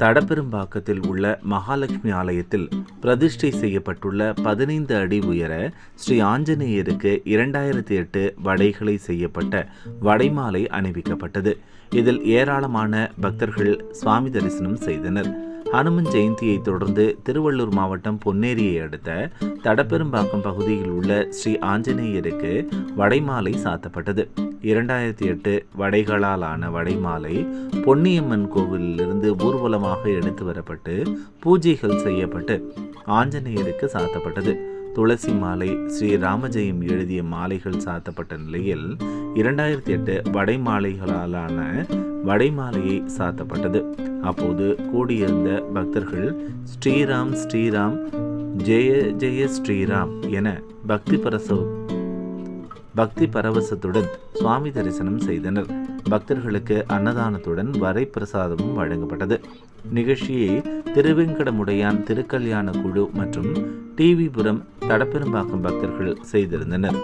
தடப்பெரும்பாக்கத்தில் உள்ள மகாலட்சுமி ஆலயத்தில் பிரதிஷ்டை செய்யப்பட்டுள்ள பதினைந்து அடி உயர ஸ்ரீ ஆஞ்சநேயருக்கு இரண்டாயிரத்தி எட்டு வடைகளை செய்யப்பட்ட வடைமாலை அணிவிக்கப்பட்டது. இதில் ஏராளமான பக்தர்கள் சுவாமி தரிசனம் செய்தனர். ஹனுமன் ஜெயந்தியை தொடர்ந்து திருவள்ளூர் மாவட்டம் பொன்னேரியை அடுத்த தடப்பெரும்பாக்கம் பகுதியில் உள்ள ஸ்ரீ ஆஞ்சநேயருக்கு வடைமாலை சாத்தப்பட்டது. இரண்டாயிரத்தி எட்டு வடைகளால் ஆன வடைமாலை பொன்னியம்மன் கோவிலிலிருந்து ஊர்வலமாக எடுத்து வரப்பட்டு பூஜைகள் செய்யப்பட்டு ஆஞ்சநேயருக்கு சாத்தப்பட்டது. துளசி மாலை ஸ்ரீ ராமஜெயம் எழுதிய மாலைகள் சாத்தப்பட்ட நிலையில் இரண்டாயிரத்தி எட்டு வடைமாலைகளாலான வடைமாலையை சாத்தப்பட்டது. அப்போது கூடியிருந்த பக்தர்கள் ஸ்ரீராம் ஸ்ரீராம் ஜெய ஜெய ஸ்ரீராம் என பக்தி பரச பக்தி பரவசத்துடன் சுவாமி தரிசனம் செய்தனர். பக்தர்களுக்கு அன்னதானத்துடன் வரை பிரசாதமும் வழங்கப்பட்டது. நிகழ்ச்சியை திருவெங்கடமுடையான் திருக்கல்யாண குழு மற்றும் டிவிபுரம் தடப்பெரும்பாக்கம் பக்தர்கள் செய்திருந்தனர்.